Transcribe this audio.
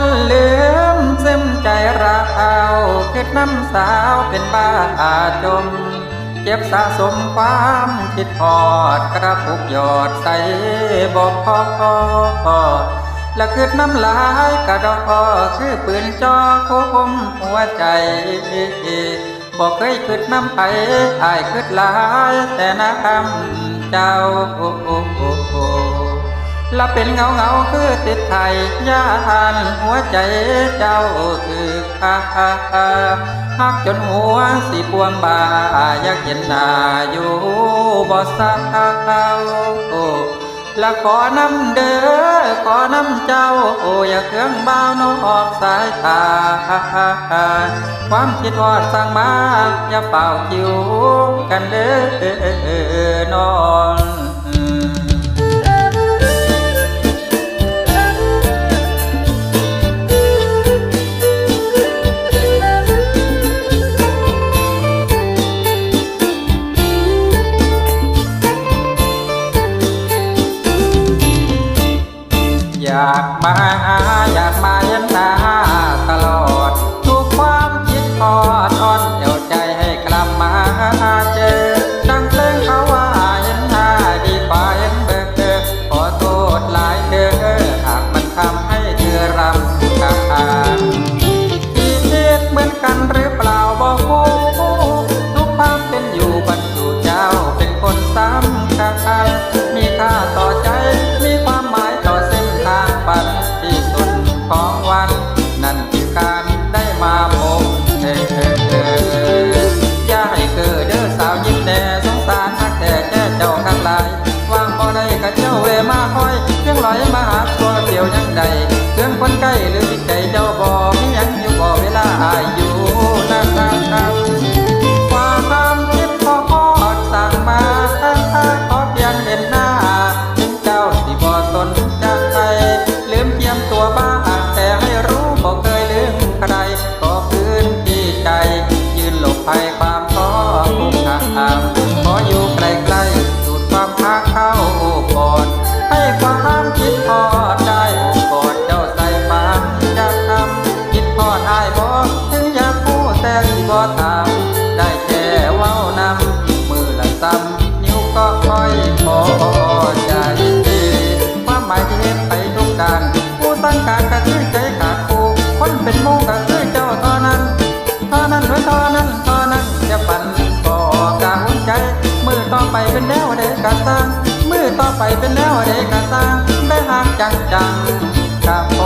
นลืมซึมใจรักเอาคิดน้ำสาวเป็นบ้าอาจม เจ็บสะสมความคิดพอดกระปุกหยอดใส่บอกพอพอและคืดน้ำลายกระดอกคือปืนจอคมหัวใจบอกเคยคืดน้ำไปอายคืดหลายแต่น้ำเจ้า ละเป็นเงาเงาคือติดไทยย่านหัวใจเจ้าคือข้าฮักจนหัวสีปวงบาอยากเห็นหน้าอยู่บ่สาวและขอนำเด้อขอนำเจ้าโอ้อย่าเครื่องเบาวนอกสายตาความคิดวอดสั่งมาอย่าเป่าคิวกันเด้อนอ มาอยากมาเห็นหน้าตลอด ทุกความคิดทอดอ่อนเดี่ยวใจให้กลับมาเจอ ยวยังใดเรื่องคนใกล้หรือ การ ผู้ตั้งการก็คือใจขาดผู้คนเป็นมูก็คือเจ้าเท่านั้นเท่านั้นด้วยเท่านั้นเท่านั้นจะปั่นก่อกาหุ่นใจมือต่อไปเป็นแนวเด็กกะสร้างมือต่อไปเป็นแนวเด็กกะสร้างได้หากจังจังกับ